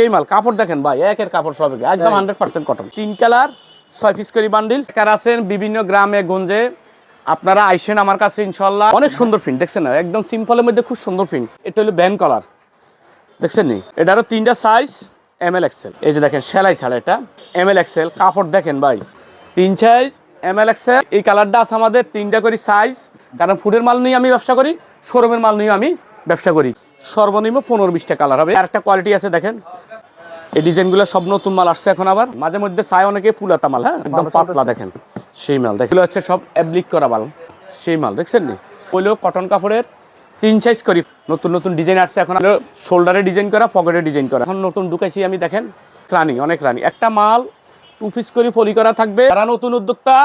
এই মাল কাপড় দেখেন ভাই একের কাপড় সব একদম হান্ড্রেড পার্সেন্ট কটন তিন কালার ছয় পিস করে বান্ডিল কার আছেন বিভিন্ন গ্রামে গঞ্জে। আপনারা আইসেন আমার কাছে ইনশাল্লাহ অনেক সুন্দর প্রিন্ট দেখছেন না? একদম সিম্পলের মধ্যে খুব সুন্দর প্রিন্ট এটা হলো ব্যান কালার দেখছেন নি? এটারও তিনটা সাইজ এম এল এক্সেল এই যে দেখেন সেলাই ছাড়া এটা। এম এল এক্সেল কাপড় দেখেন ভাই। তিন সাইজ এম এল এক্সেল এই কালারটা আছে আমাদের তিনটা করে সাইজ কারণ ফুডের মাল নিয়ে আমি ব্যবসা করি শোরুমের মাল নিয়ে আমি ব্যবসা করি। সর্বনিম্ন পনেরো বিশটা কালার হবে। আর একটা কোয়ালিটি আছে দেখেন। এই ডিজাইনগুলো সব নতুন মাল আসছে এখন আবার। মাঝে মধ্যে চায় অনেকে পুলাতা মাল হ্যাঁ? একদম পাতলা দেখেন। সেই মাল দেখল হচ্ছে সব অ্যাব্লিক করা মাল সেই মাল দেখছেন নি? ওইলো কটন কাপড়ের তিন সাইজ করি। নতুন নতুন ডিজাইন আসছে এখন শোল্ডারে ডিজাইন করা পকেটে ডিজাইন করা। এখন নতুন ঢুকাইছি আমি দেখেন। রানি অনেক রানি। একটা মাল টু পিস করে ফলি করা থাকবে। যারা নতুন উদ্যোক্তা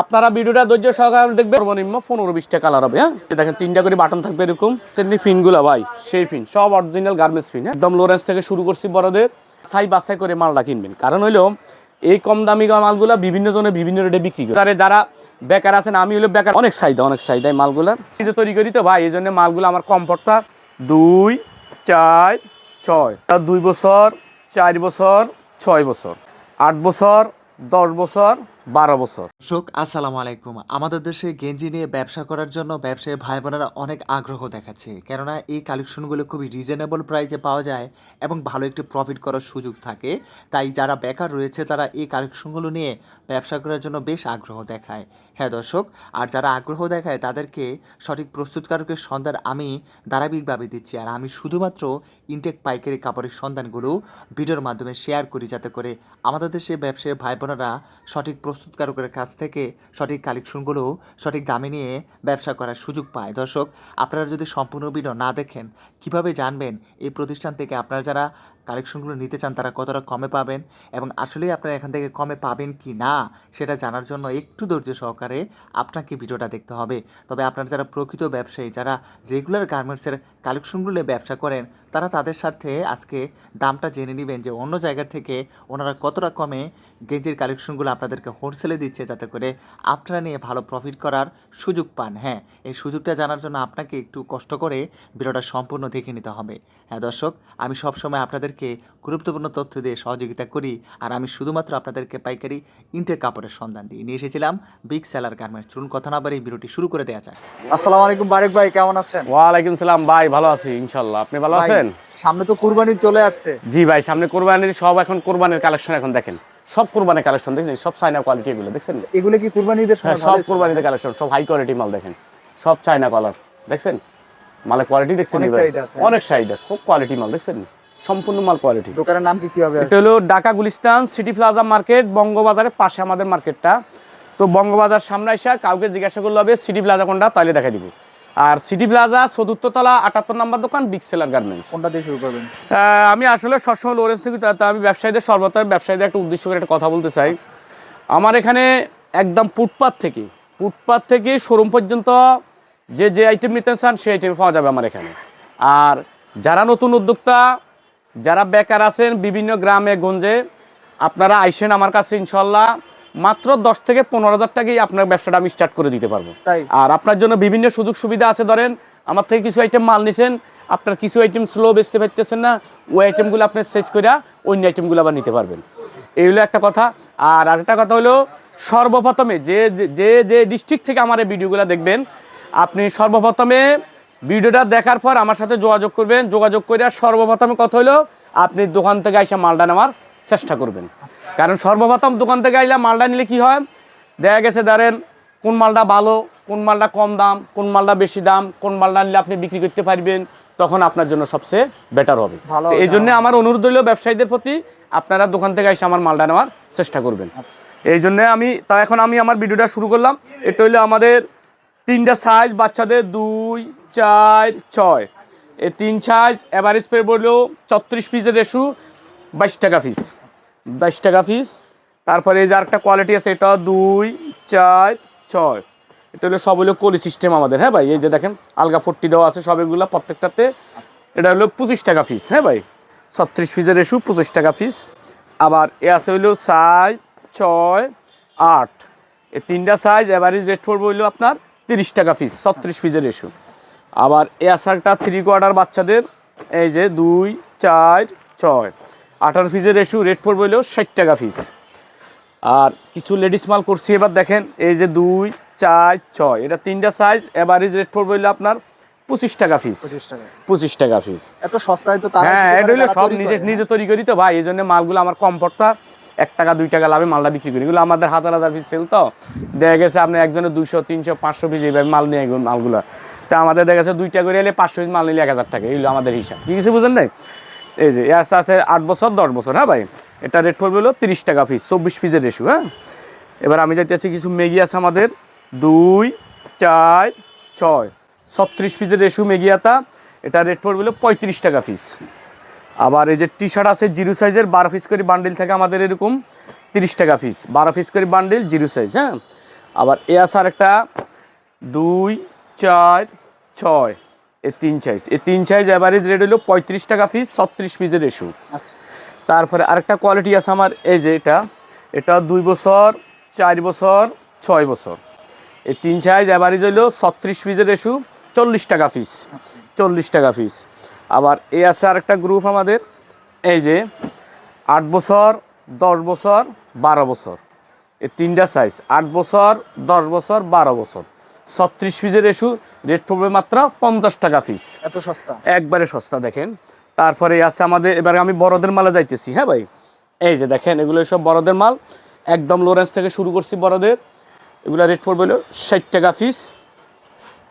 আপনারা ভিডিওটা ধৈর্য সহকারে দেখবে সর্বনিম্ন পনেরো বিশটা কালার হবে হ্যাঁ? দেখেন, তিনটা করে বাটন থাকবে এরকম। তেমনি ফিনগুলো ভাই, সেই ফিন সব অরিজিনাল গার্মেন্টস ফিন? একদম লোরেন্স থেকে শুরু করছি বড়দের। সাই বাছাই করে মালটা কিনবেন। কারণ হইল, এই কম দামি মালগুলা বিভিন্ন জনে বিভিন্ন রেটে বিক্রি করে। তারে যারা বেকার আছেন, আমি হলো বেকার। অনেক চাহিদা অনেক চাহিদা এই মালগুলা। নিজে তৈরি করি তো, ভাই, এই জন্য মালগুলো আমার কম পড়তা দুই, চার, ছয়। দুই বছর, চার বছর, ছয় বছর। আট বছর, দশ বছর বারো বছর। দর্শক, আসসালামু আলাইকুম। আমাদের দেশে গেঞ্জি নিয়ে ব্যবসা করার জন্য ব্যবসায়ী ভাই বোনেরা অনেক আগ্রহ দেখাচ্ছে। কেননা এই কালেকশনগুলো খুবই রিজনেবল প্রাইসে পাওয়া যায় এবং ভালো একটি প্রফিট করার সুযোগ থাকে। তাই যারা বেকার রয়েছে, তারা এই কালেকশনগুলো নিয়ে ব্যবসা করার জন্য বেশ আগ্রহ দেখায়। হ্যাঁ দর্শক, আর যারা আগ্রহ দেখায়, তাদেরকে সঠিক প্রস্তুতকারকের সন্ধান আমি ধারাবাহিকভাবে দিচ্ছি। আর আমি শুধুমাত্র ইনটেক পাইকারি কাপড়ের সন্ধানগুলো ভিডিওর মাধ্যমে শেয়ার করি যাতে করে আমাদের দেশে ব্যবসায়ী ভাই বোনেরা সঠিক প্রস্তুতকারকের কাছ থেকে সঠিক কালেকশনগুলো সঠিক দামে নিয়ে ব্যবসা করার সুযোগ পায়। দর্শক, আপনারা যদি সম্পূর্ণ ভিডিও না দেখেন, কীভাবে জানবেন এই প্রতিষ্ঠান থেকে আপনারা যারা কালেকশনগুলো নিতে চান, তারা কতটা কমে পাবেন এবং আসলেই আপনারা এখান থেকে কমে পাবেন কি না, সেটা জানার জন্য একটু ধৈর্য সহকারে আপনাকে ভিডিওটা দেখতে হবে। তবে আপনারা যারা প্রকৃত ব্যবসায়ী, যারা রেগুলার গার্মেন্টসের কালেকশনগুলো ব্যবসা করেন, তারা তাদের সাথে আজকে দামটা জেনে নেবেন যে অন্য জায়গার থেকে ওনারা কতটা কমে গেঞ্জির কালেকশনগুলো আপনাদেরকে হোলসেলে দিচ্ছে, যাতে করে আপনারা নিয়ে ভালো প্রফিট করার সুযোগ পান। হ্যাঁ এই সুযোগটা জানার জন্য আপনাকে একটু কষ্ট করে ভিডিওটা সম্পূর্ণ দেখে নিতে হবে। হ্যাঁ দর্শক, আমি সবসময় আপনাদেরকে গুরুত্বপূর্ণ তথ্য দিয়ে সহযোগিতা করি। আর আমি শুধুমাত্র আপনাদেরকে পাইকারি ইন্টেক কাপড়ের সন্ধান দিই নিয়ে এসেছিলাম। বিগ সেলার গার্মেন্টস চলুন কথা না বাড়ি ভিডিওটি শুরু করে দেওয়া যাক। আসসালামু আলাইকুম বারেক ভাই কেমন আছেন? ওয়ালাইকুম সালাম ভাই ভালো আছি ইনশাল্লাহ আপনি ভালো আছেন? সামনে তো কুরবানি চলে আসছে। জি ভাই সামনে কোরবানির সব এখন কোরবানির কালেকশন এখন দেখেন। সব কোরবানির কালেকশন দেখছেন সব চাইনা কোয়ালিটি এগুলো দেখছেন? এগুলো কি কুরবানিদের হ্যাঁ সব? কোরবানিতে কালেকশন সব হাই কোয়ালিটি মাল দেখেন। সব চাইনা কালার দেখছেন? মালের কোয়ালিটি দেখছেন অনেক এবার? চাহিদা অনেক চাহিদা খুব কোয়ালিটি মাল দেখছেন? সম্পূর্ণ মাল কোয়ালিটি দোকানের নাম কি কি হবে? এটা হলো Dhaka Gulistan city plaza market বঙ্গবাজারের পাশে আমাদের মার্কেটটা। তো বঙ্গবাজার সামনে এসে কাউকে জিজ্ঞাসা করলে হবে সিটি প্লাজা কোনটা তাইলে দেখা দিব। আর সিটি প্লাজা চতুর্থ তলা আটাত্তর নম্বর দোকান বিগ সেলার গার্মেন্টস কোনটা দিয়ে শুরু করবেন? আমি আসলে সবসময় লোরেন্স থেকে আমি ব্যবসায়ীদের সর্বতর ব্যবসায়ীদের একটা উদ্দেশ্য করে একটা কথা বলতে চাই। আমার এখানে একদম ফুটপাথ থেকে ফুটপাথ থেকে শোরুম পর্যন্ত যে যে আইটেম নিতে চান সেই আইটেম পাওয়া যাবে আমার এখানে। আর যারা নতুন উদ্যোক্তা যারা বেকার আছেন বিভিন্ন গ্রামে গঞ্জে আপনারা আইসেন আমার কাছে ইনশাল্লাহ মাত্র দশ থেকে পনেরো হাজার টাকায় আপনার ব্যবসাটা আমি স্টার্ট করে দিতে পারব। তাই? আর আপনার জন্য বিভিন্ন সুযোগ সুবিধা আছে ধরেন আমার থেকে কিছু আইটেম মাল নিছেন আপনার কিছু আইটেম স্লো বেচতে পারতেছেন না ওই আইটেমগুলো আপনি শেষ করে অন্য আইটেমগুলো আবার নিতে পারবেন। এই হলো একটা কথা। আর আরেকটা কথা হলো সর্বপ্রথমে যে যে যে ডিস্ট্রিক্ট থেকে আমার এই ভিডিওগুলো দেখবেন আপনি সর্বপ্রথমে ভিডিওটা দেখার পর আমার সাথে যোগাযোগ করবেন। যোগাযোগ করে সর্বপ্রথমে কথা হলো আপনি দোকান থেকে এসে মালটা নেওয়ার চেষ্টা করবেন। কারণ সর্বপ্রথম দোকান থেকে আইলে মালটা নিলে কি হয়? দেখা গেছে ধরেন কোন মালটা ভালো কোন মালটা কম দাম কোন মালটা বেশি দাম কোন মালটা নিলে আপনি বিক্রি করতে পারবেন তখন আপনার জন্য সবচেয়ে বেটার হবে। এই জন্য আমার অনুরোধ রইল ব্যবসায়ীদের প্রতি আপনারা দোকান থেকে এসে আমার মালটা নেওয়ার চেষ্টা করবেন। আচ্ছা। এই জন্য আমি তা এখন আমি আমার ভিডিওটা শুরু করলাম। এটা হইল আমাদের তিনটা সাইজ বাচ্চাদের দুই চার, ছয়। এই তিন সাইজ অ্যাভারেজ পে বলল ছত্রিশ পিসের রেশু বাইশ টাকা পিস বাইশ টাকা পিস তারপরে এই যে আরেকটা কোয়ালিটি আছে, এটা দুই, চার, ছয়। এটা হলো সব হলো কলি সিস্টেম আমাদের হ্যাঁ ভাই? এই যে দেখেন, আলগা পট্টি দেওয়া আছে সব এগুলো প্রত্যেকটাতে। এটা হলো পঁচিশ টাকা পিস হ্যাঁ ভাই? ছত্রিশ পিসের রেশু পঁচিশ টাকা পিস আবার এ আছে হইল সাইজ ছয়, আট। এই তিনটা সাইজ অ্যাভারেজ রেট পড়বে হইল আপনার তিরিশ টাকা পিস ছত্রিশ পিসের রেশু আবার এ আছে থ্রি কোয়ার্টার বাচ্চাদের এই যে দুই চার ছয়। আঠারো পিসের রেশু রেট পড়বে হলো ষাট টাকা পিস আর কিছু লেডিস মাল করছি এবার দেখেন এই যে দুই চার ছয়। এটা তিনটা সাইজ এভারেজ রেট পড়বে হলো আপনার পঁচিশ টাকা পিস পঁচিশ টাকা। পিস এত সস্তায় তো হ্যাঁ এটা হলো সব নিজে নিজে তৈরি করি তো ভাই এই জন্য মালগুলো আমার কম পড়তা। এক টাকা দুই টাকা লাভে মালটা বিক্রি করি। এগুলো আমাদের হাজার হাজার পিস সেল তো। দেখা গেছে আপনি একজনের দুইশো তিনশো পাঁচশো পিস এইভাবে মাল নিয়ে মালগুলো। তা আমাদের দেখা গেছে দুই টাকা করে এলে পাঁচশো মাল নিলে এক হাজার টাকা এগুলো আমাদের হিসাব। কি কিছু বুঝেন নাই? এই যে এর আছে আট বছর, দশ বছর হ্যাঁ ভাই? এটা রেট পড়বে হলো তিরিশ টাকা পিস চব্বিশ পিসের রেশু হ্যাঁ? এবার আমি যাইতেছি কিছু মেগি আছে আমাদের, দুই, চার, ছয়, ছত্রিশ পিসের রেশু মেগিয়াতা এটা রেট পড়বে হলো পঁয়ত্রিশ টাকা পিস আবার এই যে টি শার্ট আছে জিরো সাইজের বারো পিস করে বান্ডিল থাকে আমাদের এরকম, তিরিশ টাকা পিস বারো পিস করে বান্ডিল জিরো সাইজ হ্যাঁ? আবার এ আছে আর একটা দুই, চার ছয় এ তিন সাইজ এই তিন সাইজ অ্যাভারেজ রেট হলো পঁয়ত্রিশ টাকা পিস ছত্রিশ পিসের রেশু আচ্ছা। তারপরে আরেকটা কোয়ালিটি আছে আমার এই যে এটা। এটা দুই বছর চার বছর ছয় বছর। এই তিন সাইজ অ্যাভারেজ হইল ছত্রিশ পিসের রেশু চল্লিশ টাকা পিস আচ্ছা। চল্লিশ টাকা পিস আবার এ আছে আরেকটা গ্রুপ আমাদের এই যে আট বছর দশ বছর বারো বছর। এই তিনটা সাইজ আট বছর দশ বছর বারো বছর। ছত্রিশ পিসের রেশু রেট পড়বে মাত্র পঞ্চাশ টাকা পিস এত সস্তা? একবারে সস্তা দেখেন। তারপরে আছে আমাদের এবারে আমি বড়দের মালে যাইতেছি হ্যাঁ ভাই? এই যে দেখেন এগুলো সব বড়দের মাল। একদম লোরেন্স থেকে শুরু করছি বড়দের। এগুলো রেট পড়বে হলো ষাট টাকা পিস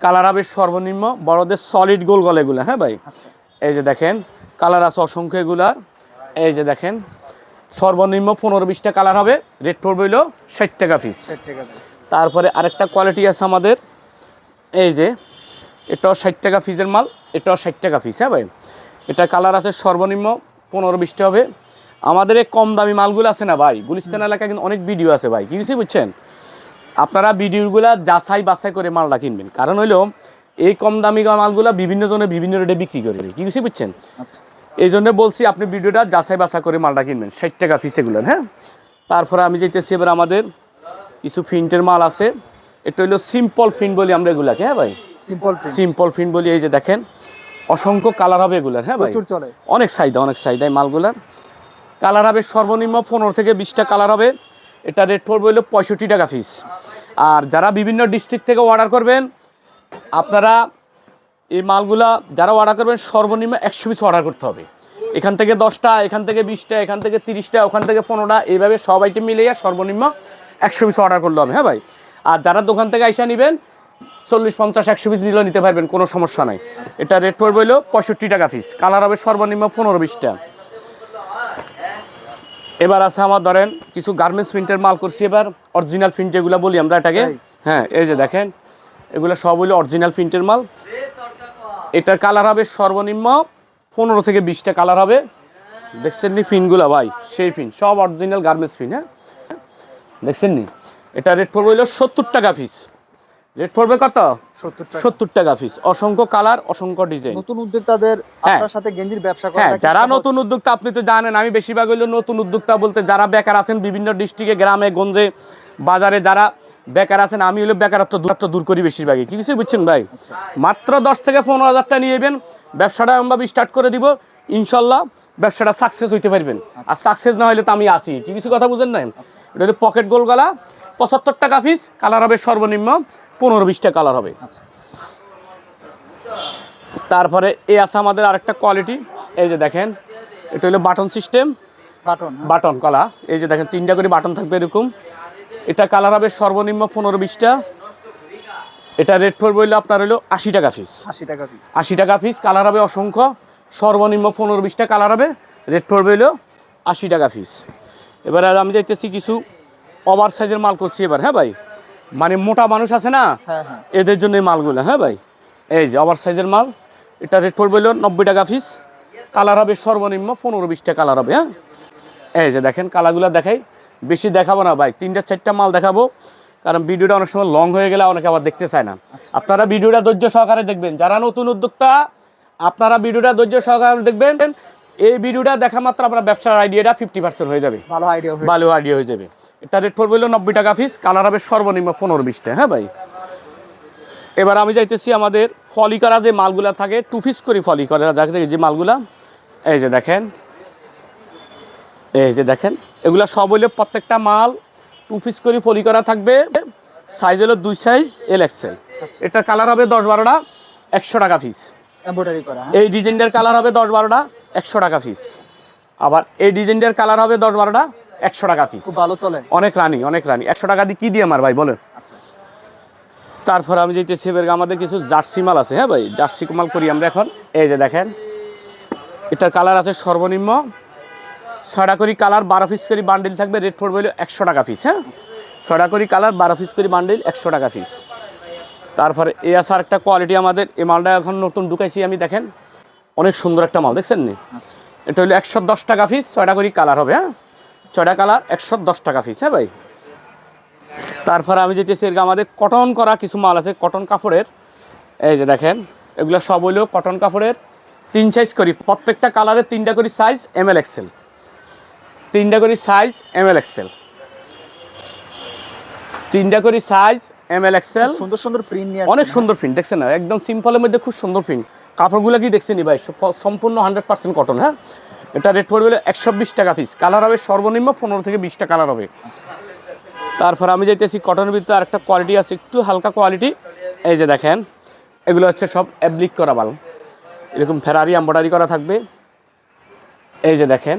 কালার হবে সর্বনিম্ন বড়দের সলিড গোল গল এগুলো হ্যাঁ ভাই? আচ্ছা। এই যে দেখেন কালার আছে অসংখ্য এগুলার এই যে দেখেন সর্বনিম্ন পনেরো বিশটা কালার হবে। রেট পড়বে হলো ষাট টাকা পিস। তারপরে আরেকটা কোয়ালিটি আছে আমাদের। এই যে এটাও ষাট টাকা পিসের মাল এটাও ষাট টাকা পিস হ্যাঁ ভাই? এটা কালার আছে সর্বনিম্ন পনেরো বিশটা হবে। আমাদের এই কম দামি মালগুলো আছে না ভাই? গুলিস্তান এলাকায় কিন্তু অনেক ভিডিও আছে ভাই। কি কিছু বুঝছেন? আপনারা ভিডিওগুলো যাচাই বাছাই করে মালটা কিনবেন। কারণ হইল এই কম দামি মালগুলো বিভিন্ন জনে বিভিন্ন রেটে বিক্রি করে কি কিছু বুঝছেন? আচ্ছা। এই জন্য বলছি আপনি ভিডিওটা যাচাই বাছাই করে মালটা কিনবেন। ষাট টাকা পিস এগুলো হ্যাঁ? তারপরে আমি যেতেছি এবার আমাদের কিছু ফিন্টের মাল আছে। এটা হলো সিম্পল ফিন বলি আমরা এগুলাকে হ্যাঁ ভাই? সিম্পল সিম্পল ফিন বলি এই যে দেখেন অসংখ্য কালার হবে এগুলার হ্যাঁ ভাই? প্রচুর চলে। অনেক চাহিদা অনেক চাহিদা এই মালগুলার কালার হবে সর্বনিম্ন পনেরো থেকে বিশটা কালার হবে। এটা রেট পড়বে হলো পঁয়ষট্টি টাকা পিস আর যারা বিভিন্ন ডিস্ট্রিক্ট থেকে অর্ডার করবেন আপনারা এই মালগুলা যারা অর্ডার করবেন সর্বনিম্ন একশো পিস অর্ডার করতে হবে। এখান থেকে দশটা এখান থেকে বিশটা এখান থেকে তিরিশটা ওখান থেকে পনেরোটা এইভাবে সব আইটেম মিলিয়ে সর্বনিম্ন একশো পিস অর্ডার করতে হবে হ্যাঁ ভাই? আর যারা দোকান থেকে আইসা নেবেন চল্লিশ পঞ্চাশ একশো পিস নিলেও নিতে পারবেন কোনো সমস্যা নাই। এটা রেট পড়বে হলো পঁয়ষট্টি টাকা পিস কালার হবে সর্বনিম্ন পনেরো বিশটা। এবার আছে আমার ধরেন কিছু গার্মেন্টস প্রিন্টের মাল করছি এবার অরিজিনাল প্রিন্ট যেগুলো বলি আমরা এটাকে। হ্যাঁ এই যে দেখেন এগুলো সব হলো অরিজিনাল প্রিন্টের মাল। এটার কালার হবে সর্বনিম্ন পনেরো থেকে বিশটা কালার হবে। দেখছেন নি ফিনগুলো ভাই? সেই ফিন সব অরিজিনাল গার্মেন্টস ফিন হ্যাঁ? দেখছেন নি? এটা রেট পড়বে হলো সত্তর টাকা পিস রেট পড়বে কত? সত্তর টাকা। পিস অসংখ্য কালার অসংখ্য ডিজাইন নতুন উদ্যোক্তাদের হ্যাঁ। আপনার সাথে গেঞ্জির ব্যবসা হ্যাঁ যারা নতুন উদ্যোক্তা আপনি তো জানেন আমি বেশিরভাগ হইল নতুন উদ্যোক্তা বলতে যারা বেকার আছেন বিভিন্ন ডিস্ট্রিক্টে গ্রামে গঞ্জে বাজারে যারা বেকার আছেন আমি হলো বেকারত্ব দূরত্ব দূর করি বেশিরভাগই। কি কিছু বুঝছেন ভাই? আচ্ছা। মাত্র দশ থেকে পনেরো হাজার টাকা নিয়ে যাবেন ব্যবসাটা এমনভাবে স্টার্ট করে দিব ইনশাল্লাহ ব্যবসাটা সাকসেস হইতে পারবেন। আর সাকসেস না হলে তো আমি আসি কি কিছু কথা বুঝেন নাই? এটা হলো পকেট গোল গলা পঁচাত্তর টাকা পিস কালার হবে সর্বনিম্ন পনেরো বিশটা কালার হবে। আচ্ছা। তারপরে এই আছে আমাদের আরেকটা কোয়ালিটি এই যে দেখেন এটা হলো বাটন সিস্টেম বাটন বাটন কলা এই যে দেখেন তিনটা করে বাটন থাকবে এরকম। এটা কালার হবে সর্বনিম্ন পনেরো বিশটা। এটা রেট পড়বে হইল আপনার হলো আশি টাকা পিস আশি টাকা পিস আশি টাকা পিস কালার হবে অসংখ্য। সর্বনিম্ন পনেরো বিশটা কালার হবে রেট পড়বে হইল আশি টাকা পিস এবার আমি যাইতেছি কিছু ওভার সাইজের মাল করছি এবার হ্যাঁ ভাই? মানে মোটা মানুষ আছে না হ্যাঁ হ্যাঁ। এদের জন্য এই মালগুলো হ্যাঁ ভাই? এই যে ওভার সাইজের মাল এটা রেট পড়বে হলো নব্বই টাকা পিস কালার হবে সর্বনিম্ন পনেরো বিশটা কালার হবে হ্যাঁ? এই যে দেখেন কালারগুলো দেখাই। বেশি দেখাবো না ভাই তিনটা চারটা মাল দেখাবো। কারণ ভিডিওটা অনেক সময় লং হয়ে গেলে অনেকে আবার দেখতে চায় না। আপনারা ভিডিওটা ধৈর্য সহকারে দেখবেন। যারা নতুন উদ্যোক্তা আপনারা ভিডিওটা ধৈর্য সহকারে দেখবেন। এই ভিডিওটা দেখা মাত্র আপনার ব্যবসার আইডিয়াটা ফিফটি পার্সেন্ট হয়ে যাবে। ভালো আইডিয়া ভালো আইডিয়া হয়ে যাবে। এটা রেট পড়বে হলো নব্বই টাকা পিস কালার হবে সর্বনিম্ন পনেরো বিশটা হ্যাঁ ভাই এবার আমি যাইতেছি আমাদের ফলি করা যে মালগুলা থাকে টু পিস করে ফলি করা যাকে যে মালগুলা এই যে দেখেন এই যে দেখেন এগুলা সব হইলে প্রত্যেকটা মাল টু পিস করে পলি করা থাকবে সাইজ হলো দুই সাইজ এল এক্সেল। এটার কালার হবে দশ বারোটা একশো টাকা করা হ্যাঁ? এই ডিজাইনটার কালার হবে দশ বারোটা একশো টাকা পিস আবার এই ডিজাইনটার কালার হবে দশ বারোটা একশো টাকা পিস খুব ভালো চলে। অনেক রানি অনেক রানি। একশো টাকা দিয়ে কি দিয়ে আমার ভাই বলেন? আচ্ছা। তারপর আমি যেতেছি এবার আমাদের কিছু জার্সি মাল আছে হ্যাঁ ভাই? জার্সি মাল করি আমরা এখন। এই যে দেখেন এটার কালার আছে সর্বনিম্ন। ছয়টা করি কালার বারো পিস করে বান্ডিল থাকবে রেট পড়বে হলো একশো টাকা পিস হ্যাঁ? ছয়টা করি কালার বারো পিস করে বান্ডিল একশো টাকা পিস তারপরে এ আছে একটা কোয়ালিটি আমাদের। এই মালটা এখন নতুন ঢুকাইছি আমি দেখেন। অনেক সুন্দর একটা মাল দেখছেন নি? আচ্ছা। এটা হলো একশো দশ টাকা পিস ছয়টা করি কালার হবে হ্যাঁ? ছয়টা কালার একশো দশ টাকা পিস হ্যাঁ ভাই? তারপরে আমি যেতেছি এর আমাদের কটন করা কিছু মাল আছে কটন কাপড়ের। এই যে দেখেন এগুলো সব হইলেও কটন কাপড়ের। তিন সাইজ করি প্রত্যেকটা কালারের তিনটা করি সাইজ এম এল এক্সেল তিনটা করি সাইজ এম এল এক্সেল তিনটা করি সাইজ এম এল এক্সেল সুন্দর সুন্দর প্রিন্ট নিয়ে অনেক সুন্দর প্রিন্ট দেখছেন না? একদম সিম্পলের মধ্যে খুব সুন্দর প্রিন্ট কাপড়গুলো কি দেখছেন ভাই? সম্পূর্ণ হান্ড্রেড পার্সেন্ট কটন হ্যাঁ? এটা রেট পড়বে হলো একশো বিশ টাকা পিস কালার হবে সর্বনিম্ন পনেরো থেকে বিশটা কালার হবে। তারপর আমি যাইতেছি কটনের ভিতরে আরেকটা কোয়ালিটি আছে একটু হালকা কোয়ালিটি এই যে দেখেন এগুলো হচ্ছে সব অ্যাব্লিক করা মাল এরকম ফেরারি এম্বয়ডারি করা থাকবে। এই যে দেখেন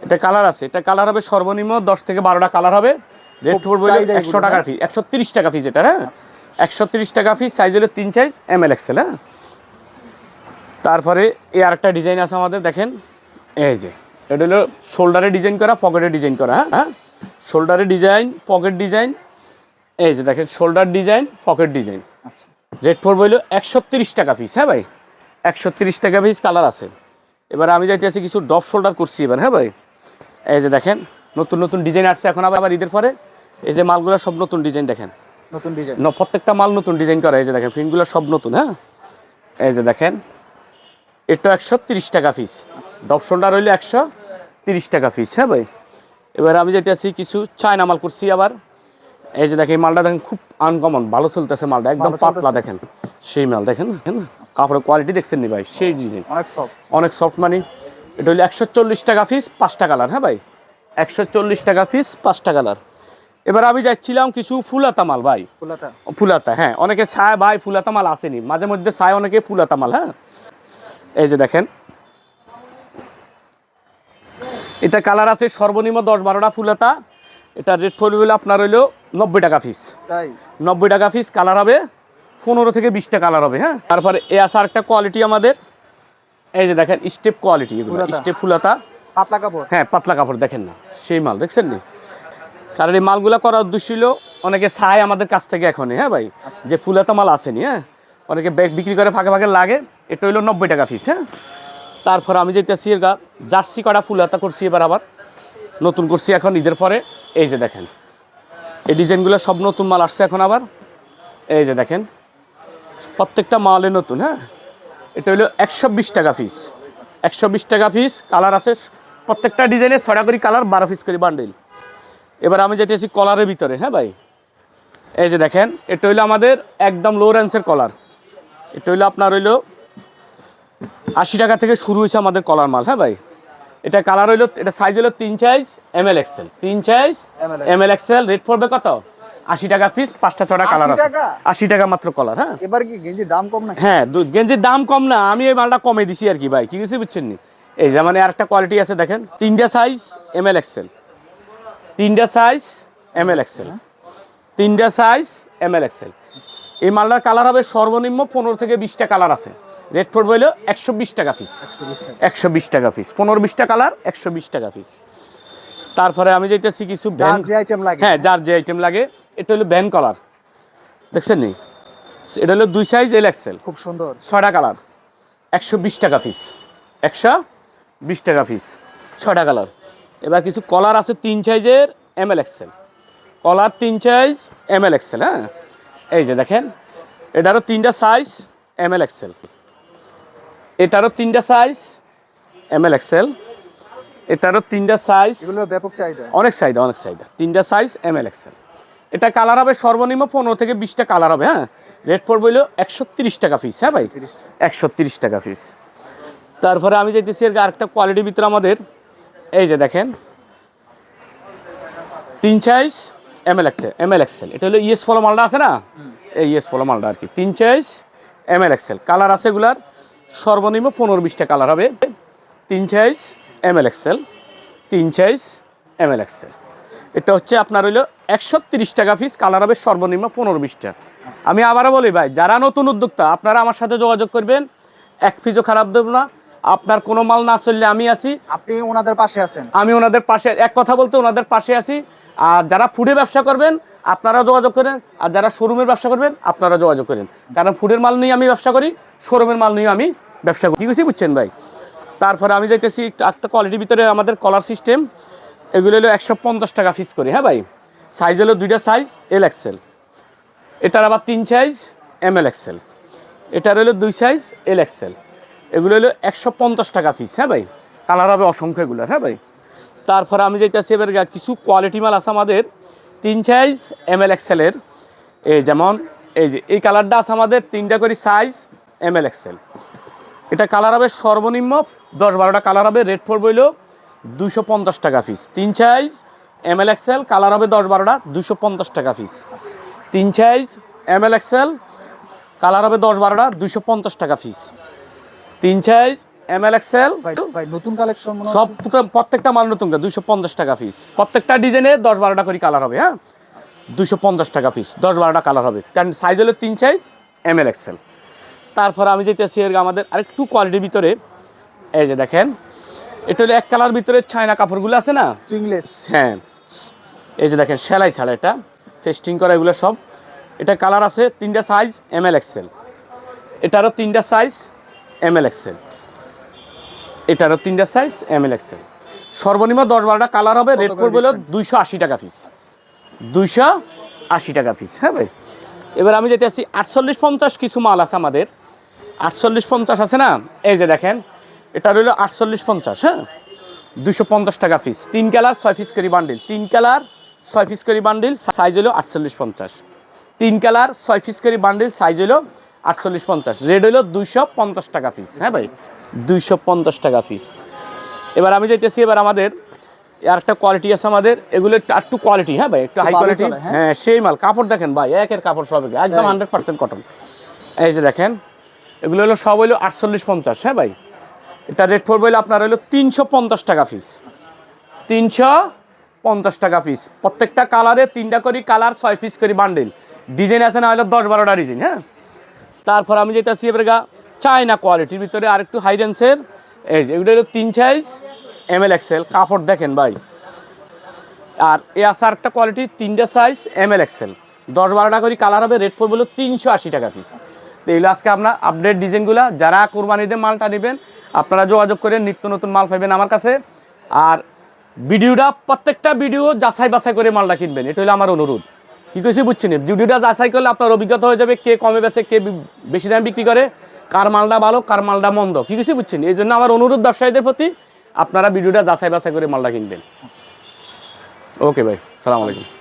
এটা কালার আছে। এটা কালার হবে সর্বনিম্ন দশ থেকে বারোটা কালার হবে। রেট পড়বে একশো টাকা? ফিস একশো তিরিশ টাকা ফিস এটা হ্যাঁ? আচ্ছা। একশো তিরিশ টাকা ফিস সাইজ হলো তিন সাইজ এম এল এক্সেল হ্যাঁ? তারপরে এই আরেকটা ডিজাইন আছে আমাদের দেখেন। এই যে এটা হলো শোল্ডারে ডিজাইন করা পকেটে ডিজাইন করা হ্যাঁ? হ্যাঁ? শোল্ডারে ডিজাইন পকেট ডিজাইন এই যে দেখেন শোল্ডার ডিজাইন পকেট ডিজাইন আচ্ছা। রেট পড়বে হলো একশো তিরিশ টাকা পিস হ্যাঁ ভাই? একশো তিরিশ টাকা পিস কালার আছে। এবার আমি যাইতেছি কিছু ডপ শোল্ডার করছি এবার হ্যাঁ ভাই? এই যে দেখেন নতুন নতুন ডিজাইন আসছে এখন আবার আবার ঈদের পরে। এই যে মালগুলো সব নতুন ডিজাইন দেখেন। নতুন ডিজাইন প্রত্যেকটা মাল নতুন ডিজাইন করা এই যে দেখেন ফিনগুলো সব নতুন হ্যাঁ? এই যে দেখেন এটা একশো তিরিশ টাকা পিস ডপ শোল্ডার হইলে একশো তিরিশ টাকা পিস হ্যাঁ ভাই? এবার আমি যেতে আছি কিছু চায়না মাল করছি আবার। এই যে দেখেন এই মালটা দেখেন খুব আনকমন ভালো চলতেছে মালটা একদম পাতলা দেখেন। সেই মাল দেখেন দেখেন কাপড়ের কোয়ালিটি দেখছেন নি ভাই? সেই ডিজাইন অনেক সফট অনেক সফট মানি এটা হলো একশো চল্লিশ টাকা পিস পাঁচটা কালার হ্যাঁ ভাই? একশো চল্লিশ টাকা পিস পাঁচটা কালার এবার আমি যাচ্ছিলাম কিছু ফুলাতা মাল ভাই। ফুলাতা। ফুলাতা হ্যাঁ অনেকে ছায় ভাই ফুলাতা মাল আসেনি। মাঝে মধ্যে ছায় অনেকে ফুলাতা মাল হ্যাঁ? এই যে দেখেন। এটা কালার আছে সর্বনিম্ন দশ বারোটা ফুলাতা এটা। রেট হলো আপনার হইল নব্বই টাকা পিস তাই? নব্বই টাকা পিস কালার হবে পনেরো থেকে বিশটা কালার হবে হ্যাঁ? তারপরে এ আছে আরেকটা কোয়ালিটি আমাদের। এই যে দেখেন স্টেপ কোয়ালিটি ফুলাতা। স্টেপ ফুলাতা। পাতলা কাপড়? হ্যাঁ পাতলা কাপড় দেখেন না সেই মাল দেখছেন নি? কারণ এই মালগুলা করার উদ্দেশ্য ছিল অনেকে চায় আমাদের কাছ থেকে এখনই হ্যাঁ ভাই? আচ্ছা। যে ফুলাতা মাল আসেনি হ্যাঁ? অনেকে ব্যাগ বিক্রি করে ফাঁকে ফাঁকে লাগে। এটা হইল নব্বই টাকা পিস হ্যাঁ? তারপর আমি যেতেছি গা জার্সি ফুল ফুলাতা করছি এবার আবার। নতুন করছি এখন ঈদের পরে। এই যে দেখেন, এই ডিজাইনগুলো সব নতুন মাল আসছে এখন আবার। এই যে দেখেন, প্রত্যেকটা মালে নতুন হ্যাঁ? এটা হলো একশো বিশ টাকা পিস একশো বিশ টাকা পিস কালার আছে, প্রত্যেকটা ডিজাইনে ছটা করি কালার বারো পিস করি বান্ডেল এবার আমি যেতেছি কলারের ভিতরে হ্যাঁ ভাই? এই যে দেখেন, এটা হইল আমাদের একদম লো রেঞ্জের কলার এটা হইল আপনার হইল আশি টাকা থেকে শুরু হয়েছে আমাদের কলার মাল হ্যাঁ ভাই? এটা কালার হইল এটা সাইজ হলো তিন সাইজ এম এল এক্সেল তিন size M L XL rate পড়বে কত? আশি টাকা পিস পাঁচটা ছটা কালার আছে। আশি টাকা মাত্র কলার হ্যাঁ? এবার কি গেঞ্জির দাম কম না হ্যাঁ গেঞ্জির দাম কম না আমি এই মালটা কমে দিছি আর কি ভাই কি কিছু বুঝছেন নি? এই যে মানে আরেকটা কোয়ালিটি আছে দেখেন তিনটা সাইজ এম এল এক্সেল তিনটা সাইজ এম এল এক্সেল তিনটা সাইজ এম এল এক্সেল এই মালটার কালার হবে সর্বনিম্ন পনেরো থেকে বিশটা কালার আছে। রেট পড়বে হলো একশো বিশ টাকা পিস একশো বিশ টাকা। পিস পনেরো বিশটা কালার একশো বিশ টাকা পিস তারপরে আমি যেতেছি কিছু ভ্যান লাগে। হ্যাঁ যার যে আইটেম লাগে। এটা হলো ভ্যান কলার দেখছেন নি? এটা হলো দুই সাইজ এল এক্সেল খুব সুন্দর। ছয়টা কালার একশো বিশ টাকা পিস একশো বিশ টাকা পিস ছয়টা কালার এবার কিছু কলার আছে তিন সাইজের এম এল এক্সেল কলার তিন সাইজ এম এল এক্সেল হ্যাঁ? এই যে দেখেন এটারও তিনটা সাইজ এম এল এক্সেল এটারও তিনটা সাইজ এম এল এক্সেল এটারও তিনটা সাইজ এগুলো ব্যাপক চাহিদা। অনেক চাহিদা অনেক চাহিদা। তিনটা সাইজ এম এল এক্সেল এটা কালার হবে সর্বনিম্ন পনেরো থেকে বিশটা কালার হবে হ্যাঁ? রেট পড়বে হলো একশো তিরিশ টাকা পিস হ্যাঁ ভাই? তিরিশ একশো তিরিশ টাকা পিস তারপরে আমি যেতেছি এর আরেকটা কোয়ালিটির ভিতরে আমাদের। এই যে দেখেন। তিন সাইজ এম এল একটা এম এল এক্সেল এটা হলো ইএস ফলো মালটা আছে না? এই ইএস ফলো মালটা আর কি। তিন size M L XL colour আছে এগুলার। সর্বনিম্ন পনেরো বিশটা কালার হবে। তিন সাইজ এম এল এক্সেল তিন সাইজ এম এল এক্সেল এটা হচ্ছে আপনার হইল একশো তিরিশ টাকা পিস কালার হবে সর্বনিম্ন পনেরো বিশটা। আমি আবারও বলি ভাই যারা নতুন উদ্যোক্তা আপনারা আমার সাথে যোগাযোগ করবেন। এক ফিজও খারাপ দেবো না। আপনার কোনো মাল না চললে আমি আছি। আপনি ওনাদের পাশে আছেন। আমি ওনাদের পাশে এক কথা বলতে ওনাদের পাশে আছি। আর যারা ফুডে ব্যবসা করবেন আপনারা যোগাযোগ করেন, আর যারা শোরুমের ব্যবসা করবেন, আপনারা যোগাযোগ করেন। কারণ ফুডের মাল নিয়ে আমি ব্যবসা করি শোরুমের মাল নিয়ে আমি ব্যবসা করি। ঠিক বুঝছেন ভাই? তারপরে আমি যাইতেছি একটা- কোয়ালিটির ভিতরে আমাদের কলার সিস্টেম এগুলো হলো একশো পঞ্চাশ টাকা ফিস করি হ্যাঁ ভাই? সাইজ হলো দুইটা সাইজ এল এক্সেল এটার আবার তিন সাইজ এম এল এক্সেল এটার হলো দুই সাইজ এল এক্সেল এগুলো হলো একশো পঞ্চাশ টাকা পিস হ্যাঁ ভাই? কালার হবে অসংখ্য এগুলোর হ্যাঁ ভাই? তারপরে আমি যেতেছি এবার কিছু কোয়ালিটি মাল আছে আমাদের। তিন সাইজ এম এল এক্সেলের এই যেমন, এই যে, এই কালারটা আছে আমাদের তিনটা করে সাইজ এম এল এক্সেল এটা কালার হবে সর্বনিম্ন, দশ বারোটা কালার হবে রেট পড়বে হইল দুশো পঞ্চাশ টাকা পিস তিন size M L XL colour হবে দশ বারোটা দুশো পঞ্চাশ টাকা পিস তিন size M L XL colour হবে দশ বারোটা দুশো পঞ্চাশ টাকা পিস তিন সাইজ এম এল এক্সেল ভাই নতুন কালেকশন সব প্রত্যেকটা মাল নতুন দুইশো পঞ্চাশ টাকা পিস প্রত্যেকটা ডিজাইনে দশ বারোটা করে কালার হবে হ্যাঁ? দুইশো পঞ্চাশ টাকা পিস দশ বারোটা কালার হবে। কারণ সাইজ হলো তিন সাইজ এম এল এক্সেল তারপর আমি যেতেছি এর আমাদের আরেকটু কোয়ালিটির ভিতরে। এই যে দেখেন এটা হলো এক কালার ভিতরে চায়না কাপড়গুলো আছে না? হ্যাঁ। এই যে দেখেন সেলাই ছাড়া এটা টেস্টিং করা এগুলো সব। এটা কালার আছে তিনটা সাইজ এম এল এক্সেল এটারও তিনটা সাইজ এম এল এক্সেল এটারও তিনটা সাইজ এম এল এক্সেল সর্বনিম্ন দশ বারোটা কালার হবে রেট করে করবে হলো দুইশো আশি টাকা পিস দুইশো আশি টাকা পিস হ্যাঁ ভাই? এবার আমি যেতে আসি আটচল্লিশ পঞ্চাশ কিছু মাল আছে আমাদের। আটচল্লিশ পঞ্চাশ আছে না? এই যে দেখেন এটা রইল আটচল্লিশ পঞ্চাশ হ্যাঁ? দুশো পঞ্চাশ টাকা পিস তিন কালার ছয় পিস করে বান্ডিল তিন কালার ছয় পিস করি বান্ডিল সাইজ হলো আটচল্লিশ পঞ্চাশ। তিন কালার ছয় পিস করে বান্ডিল সাইজ হলো আটচল্লিশ পঞ্চাশ। রেড হইল দুইশো পঞ্চাশ টাকা পিস হ্যাঁ ভাই? দুইশো পঞ্চাশ টাকা পিস এবার আমি যাইতেছি এবার আমাদের আর একটা কোয়ালিটি আছে আমাদের এগুলো একটু- কোয়ালিটি হ্যাঁ ভাই? একটু হাই কোয়ালিটি হ্যাঁ। হ্যাঁ সেই মাল। কাপড় দেখেন ভাই একের কাপড় সব একদম হান্ড্রেড পার্সেন্ট কটন এই যে দেখেন এগুলো হলো সব হলো আটচল্লিশ পঞ্চাশ হ্যাঁ ভাই? এটা রেট পড়বে হলো আপনার হলো তিনশো পঞ্চাশ টাকা পিস তিনশো পঞ্চাশ টাকা পিস প্রত্যেকটা কালারে তিনটা করি কালার ছয় পিস করি বান্ডেল ডিজাইন আছে না হলো দশ বারোটা ডিজাইন হ্যাঁ? তারপর আমি যেটা আসি এবার গা চায়না কোয়ালিটির ভিতরে আরেকটু হাই রেঞ্জের এই যে, এগুলো হলো তিন সাইজ এম এল এক্সেল কাপড় দেখেন ভাই। আর এ আছে আরেকটা কোয়ালিটি তিনটা সাইজ এম এল এক্সেল দশ বারোটা করে কালার হবে রেট পড়বে হলো তিনশো আশি টাকা পিস তো এগুলো আজকে আপনার আপডেট ডিজাইনগুলো যারা কোরবানিতে মালটা নেবেন, আপনারা যোগাযোগ করে নিত্য নতুন মাল পাবেন আমার কাছে। আর ভিডিওটা, প্রত্যেকটা ভিডিও যাচাই বাছাই করে মালটা কিনবেন। এটা হলো আমার অনুরোধ। কী বুঝছি না? ভিডিওটা যাচাই করলে আপনার অভিজ্ঞতা হয়ে যাবে কে কমে বেছে কে বেশি দামে বিক্রি করে কার মালটা ভালো কার মালটা মন্দ। কী কইছি বুঝছেন এই জন্য আমার অনুরোধ ব্যবসায়ীদের প্রতি আপনারা ভিডিওটা যাচাই বাছাই করে মালটা কিনবেন। ওকে ভাই সালাম আলাইকুম।